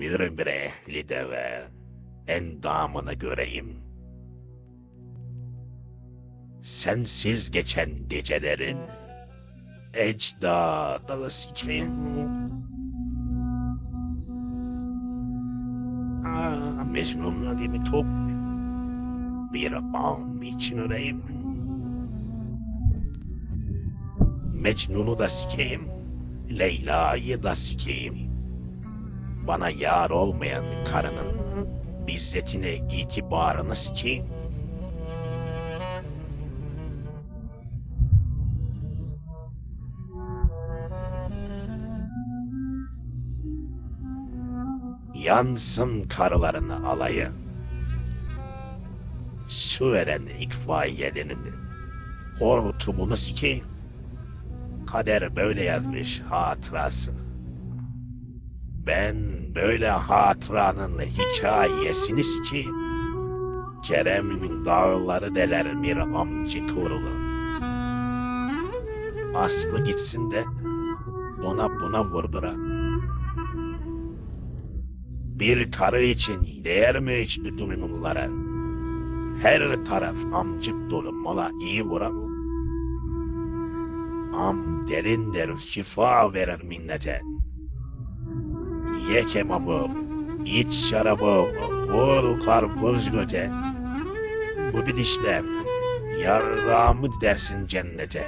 Yürü bre ehli deve, endamını göreyim. Sensiz geçen gecelerin, ecdadını sikeyim. Aa, Mecnun'la mi top? Bir an için öreyim. Mecnun'u da sikeyim, Leyla'yı da sikeyim. Bana yar olmayan karının izzetini, itibarını sikeyim. Yansın karıların alayı. Su veren ikfaiyelerinin hortumunu sikeyim. Kader böyle yazmış hatırası. Ben böyle hatıranın hikayesini sikeyim. Kerem'imin dağları deler bir amcı kurulu. Aslı gitsin de ona buna vur bırak. Bir karı için değer mi hiç bunlara? Her taraf amcık dolu mola iyi vuran. Am derindir şifa verir minnete. Ye kebabı, iç şarabı, vur karpuz göte. Bu gidişle yarrağımı dersin cennete.